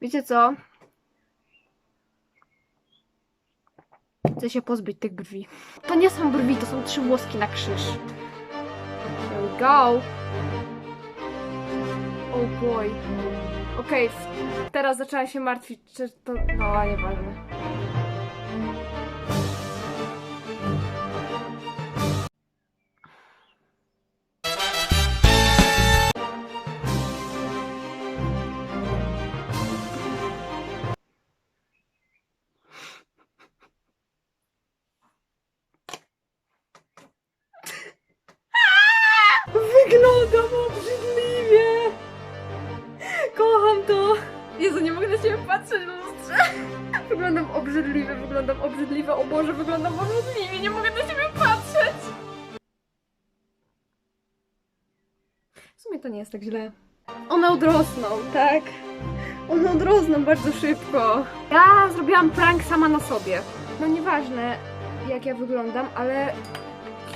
Wiecie co? Chcę się pozbyć tych brwi. To nie są brwi, to są trzy włoski na krzyż. Here we go. Oh boy. Okej, w- teraz zaczęłam się martwić, czy to... No, nieważne. Wyglądam obrzydliwie, wyglądam obrzydliwie, o Boże, wyglądam obrzydliwie, nie mogę na siebie patrzeć! W sumie to nie jest tak źle. One odrosną, tak? One odrosną bardzo szybko. Ja zrobiłam prank sama na sobie. No nieważne, jak ja wyglądam, ale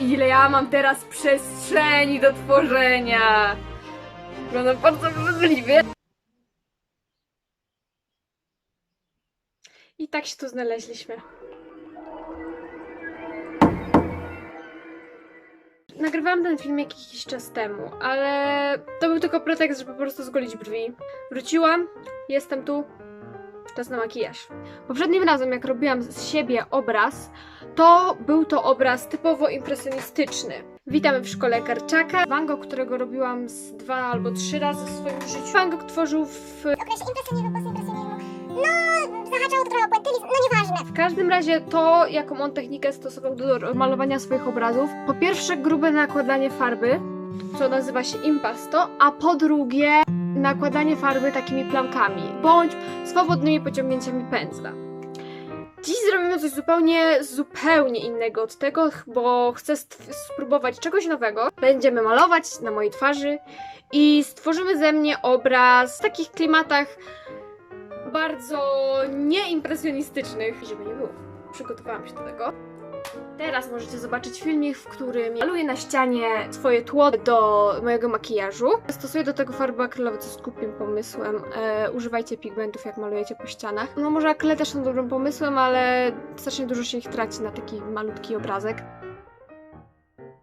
ile ja mam teraz przestrzeni do tworzenia. Wyglądam bardzo obrzydliwie. I tak się tu znaleźliśmy. Nagrywałam ten film jakiś czas temu, ale to był tylko pretekst, żeby po prostu zgolić brwi. Wróciłam, jestem tu, czas na makijaż. Poprzednim razem, jak robiłam z siebie obraz, to był to obraz typowo impresjonistyczny. Witamy w szkole Karczaka. Van Gogh, którego robiłam z dwa albo trzy razy w swoim życiu. Van Gogh tworzył w okresie impresjonizmu, No, zahaczał trochę o poetylizm, no nieważne. W każdym razie to, jaką on technikę stosował do malowania swoich obrazów, po pierwsze grube nakładanie farby, co nazywa się impasto, a po drugie nakładanie farby takimi plamkami, bądź swobodnymi pociągnięciami pędzla. Dziś zrobimy coś zupełnie, zupełnie innego od tego, bo chcę spróbować czegoś nowego. Będziemy malować na mojej twarzy i stworzymy ze mnie obraz w takich klimatach bardzo nieimpresjonistycznych, żeby nie było. Przygotowałam się do tego. Teraz możecie zobaczyć filmik, w którym maluję na ścianie swoje tło do mojego makijażu. Stosuję do tego farby akrylowe, co jest głupim pomysłem. E, używajcie pigmentów, jak malujecie po ścianach. No może akryle też są dobrym pomysłem, ale strasznie dużo się ich traci na taki malutki obrazek.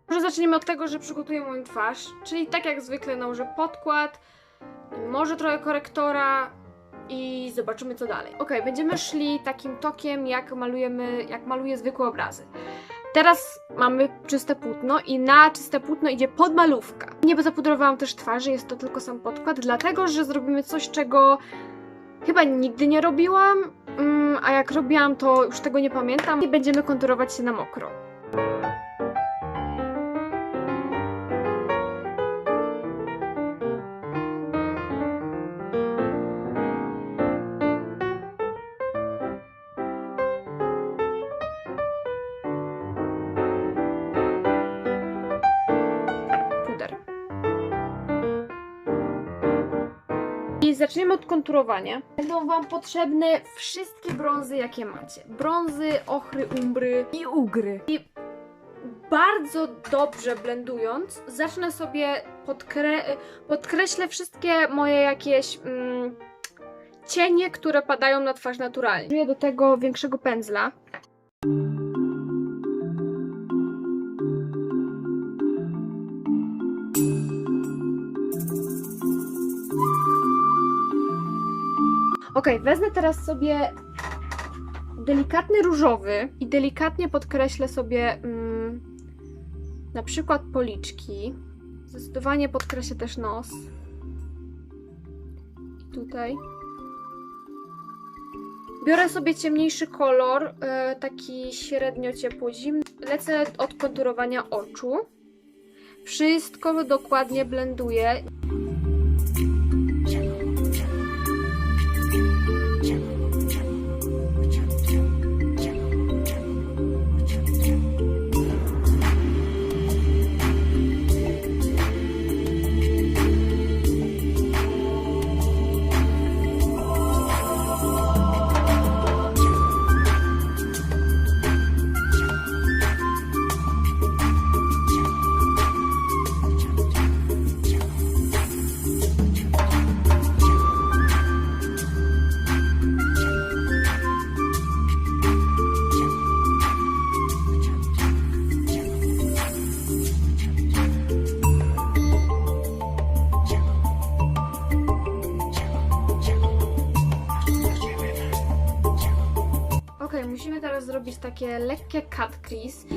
Może zaczniemy od tego, że przygotuję moją twarz, czyli tak jak zwykle nałożę podkład, może trochę korektora, i zobaczymy co dalej. Ok, będziemy szli takim tokiem, jak malujemy, jak maluję zwykłe obrazy. Teraz mamy czyste płótno i na czyste płótno idzie podmalówka. Nie zapudrowałam też twarzy, jest to tylko sam podkład, dlatego że zrobimy coś, czego chyba nigdy nie robiłam, mm, a jak robiłam, to już tego nie pamiętam i będziemy konturować się na mokro. I zaczniemy od konturowania. Będą Wam potrzebne wszystkie brązy, jakie macie. Brązy, ochry, umbry i ugry. I bardzo dobrze blendując, zacznę sobie podkre podkreślę wszystkie moje jakieś mm, cienie, które padają na twarz naturalnie. Użyję do tego większego pędzla. Ok, wezmę teraz sobie delikatny różowy i delikatnie podkreślę sobie mm, na przykład policzki. Zdecydowanie podkreślę też nos. Tutaj. Biorę sobie ciemniejszy kolor, e, taki średnio ciepło-zimny. Lecę od konturowania oczu. Wszystko dokładnie blenduję. Takie lekkie cut crease.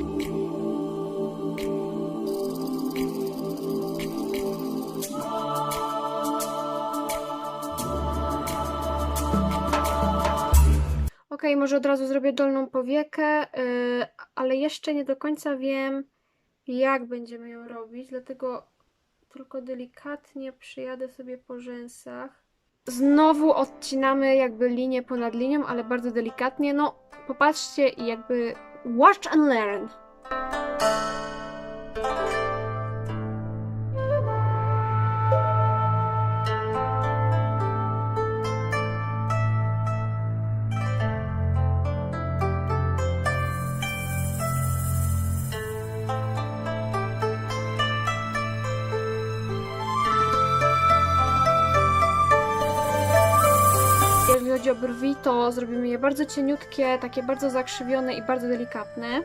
Ok, może od razu zrobię dolną powiekę, yy, ale jeszcze nie do końca wiem, jak będziemy ją robić, dlatego tylko delikatnie przyjadę sobie po rzęsach. Znowu odcinamy jakby linię ponad linią, ale bardzo delikatnie. No, popatrzcie i jakby watch and learn. Brwi, to zrobimy je bardzo cieniutkie, takie bardzo zakrzywione i bardzo delikatne.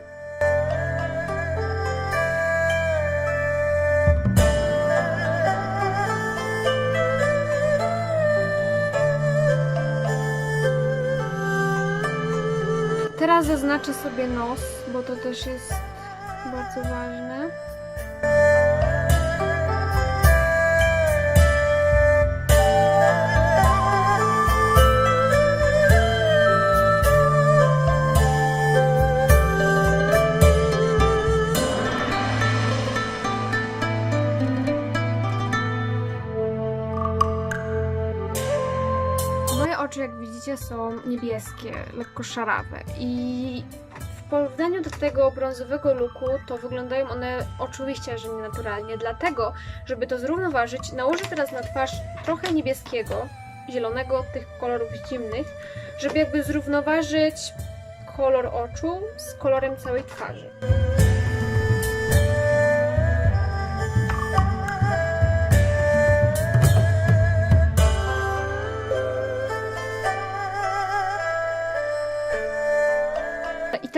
Teraz zaznaczę sobie nos, bo to też jest bardzo ważne. Oczy, jak widzicie, są niebieskie, lekko szarawe i w porównaniu do tego brązowego looku, to wyglądają one oczywiście, że nienaturalnie. Dlatego, żeby to zrównoważyć, nałożę teraz na twarz trochę niebieskiego, zielonego, tych kolorów zimnych, żeby jakby zrównoważyć kolor oczu z kolorem całej twarzy.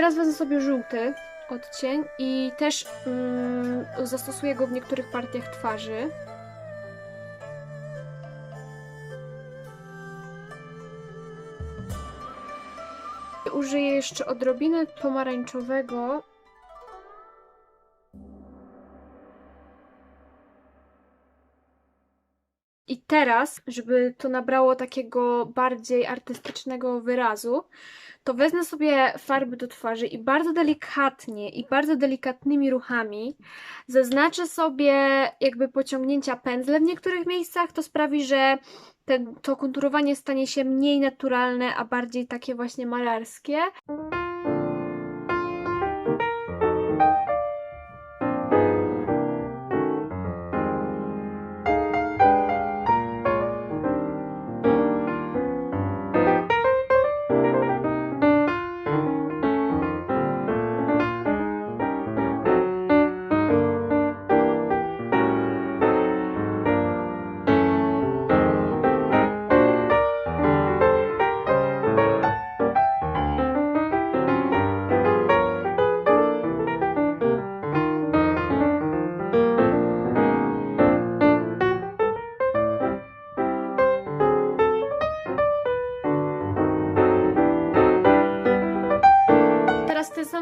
Teraz wezmę sobie żółty odcień i też mm, zastosuję go w niektórych partiach twarzy. Użyję jeszcze odrobiny pomarańczowego. I teraz, żeby to nabrało takiego bardziej artystycznego wyrazu, to wezmę sobie farby do twarzy i bardzo delikatnie i bardzo delikatnymi ruchami zaznaczę sobie jakby pociągnięcia pędzle w niektórych miejscach. To sprawi, że ten, to konturowanie stanie się mniej naturalne, a bardziej takie właśnie malarskie.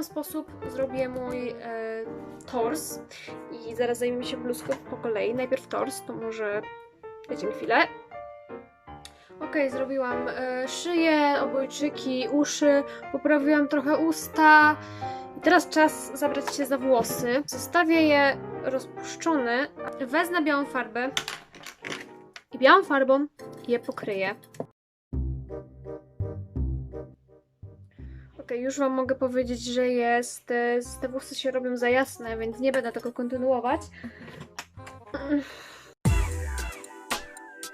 Sam sposób zrobię mój e, tors i zaraz zajmiemy się bluzką po kolei. Najpierw tors, to może dajcie chwilę. Ok, zrobiłam e, szyję, obojczyki, uszy, poprawiłam trochę usta. I teraz czas zabrać się za włosy. Zostawię je rozpuszczone. Wezmę białą farbę i białą farbą je pokryję. Już Wam mogę powiedzieć, że jest. e, Te włosy się robią za jasne, więc nie będę tego kontynuować.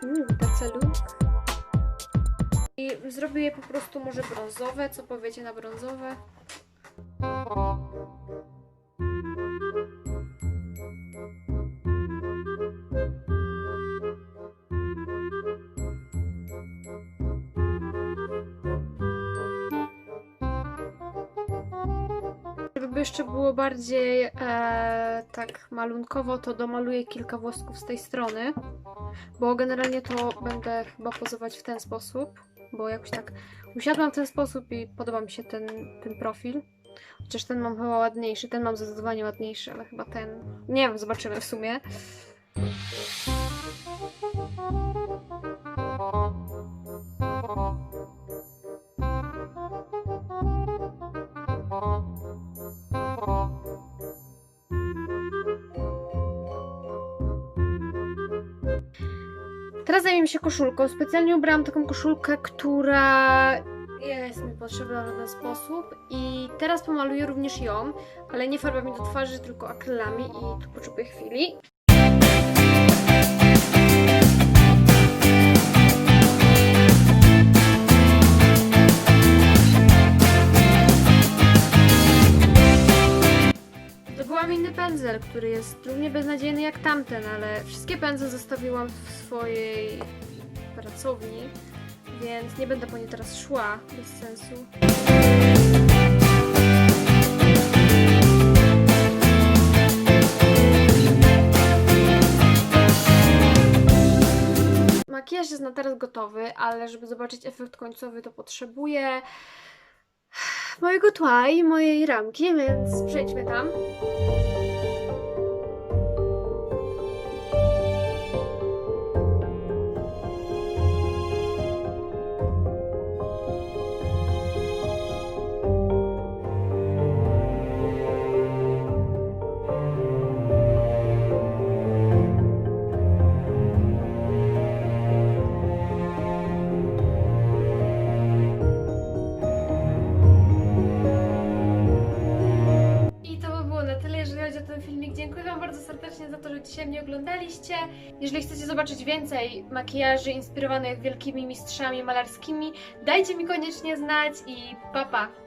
Uuu, tacy look. I zrobię je po prostu może brązowe. Co powiecie na brązowe? Żeby jeszcze było bardziej e, tak malunkowo, to domaluję kilka włosków z tej strony. bo generalnie to będę chyba pozować w ten sposób, bo jakoś tak usiadłam w ten sposób i podoba mi się ten, ten profil. Chociaż ten mam chyba ładniejszy, ten mam zdecydowanie ładniejszy, ale chyba ten. Nie wiem, zobaczymy w sumie. Teraz zajmiemy się koszulką. Specjalnie ubrałam taką koszulkę, która jest mi potrzebna w żaden sposób. I teraz pomaluję również ją, ale nie farbami do twarzy, tylko akrylami i tu potrzebuję chwili. Inny pędzel, który jest równie beznadziejny jak tamten, ale wszystkie pędzle zostawiłam w swojej pracowni, więc nie będę po nie teraz szła, bez sensu. Makijaż jest na teraz gotowy, ale żeby zobaczyć efekt końcowy, to potrzebuję mojego tła i mojej ramki, więc przejdźmy tam. Dzisiaj mnie oglądaliście. Jeżeli chcecie zobaczyć więcej makijaży inspirowanych wielkimi mistrzami malarskimi, dajcie mi koniecznie znać i pa pa!